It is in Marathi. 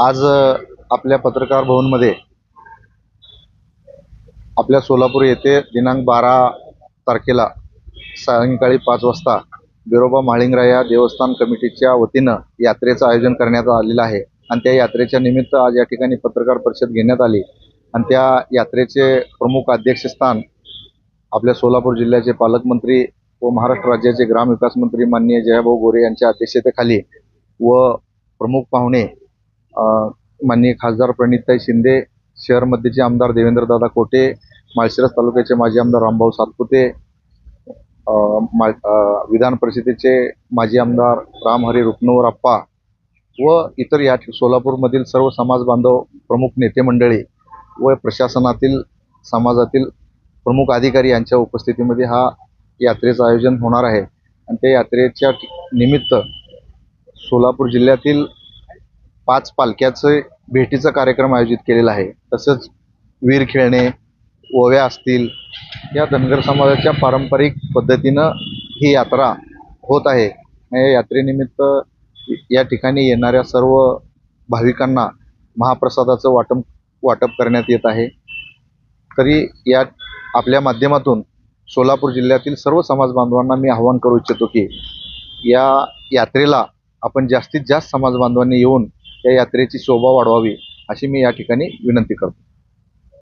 आज आपल्या पत्रकार भवनमध्ये आपल्या सोलापूर येथे दिनांक बारा तारखेला सायंकाळी पाच वाजता बिरोबा म्हाळिंगरा या देवस्थान कमिटीच्या वतीनं यात्रेचं आयोजन करण्यात आलेलं आहे. आणि त्या यात्रेच्या निमित्त आज या ठिकाणी पत्रकार परिषद घेण्यात आली. आणि त्या यात्रेचे प्रमुख अध्यक्षस्थान आपल्या सोलापूर जिल्ह्याचे पालकमंत्री व महाराष्ट्र राज्याचे ग्रामविकास मंत्री माननीय जयाभाऊ गोरे यांच्या अध्यक्षतेखाली व प्रमुख पाहुणे माननीय खासदार प्रणितताई शिंदे शहर मध्येचे आमदार देवेंद्रदादा कोटे माळशिरस तालुक्याचे माजी आमदार रामभाऊ सातपुते मा- विधान परिषदेचे माजी आमदार रामहरी रुपनवर अप्पा व इतर या सोलापूरमधील सर्व समाज बांधव प्रमुख नेते मंडळी व प्रशासनातील समाजातील प्रमुख अधिकारी यांच्या उपस्थितीमध्ये हा यात्रेचं आयोजन होणार आहे. आणि त्या यात्रेच्या निमित्त सोलापूर जिल्ह्यातील पाच पालख्याचे भेटीचा कार्यक्रम आयोजित केलेला आहे. तसंच वीर खेळणे ओव्या असतील या धनगर समाजाच्या पारंपरिक पद्धतीनं ही यात्रा होत आहे. या यात्रेनिमित्त या ठिकाणी येणाऱ्या सर्व भाविकांना महाप्रसादाचं वाटप वाटप करण्यात येत आहे. तरी या आपल्या माध्यमातून सोलापूर जिल्ह्यातील सर्व समाज बांधवांना मी आवाहन करू इच्छितो की या यात्रेला आपण जास्तीत जास्त समाज बांधवांनी येऊन या यात्रेची शोभा वाढवावी अशी मी या ठिकाणी विनंती करतो.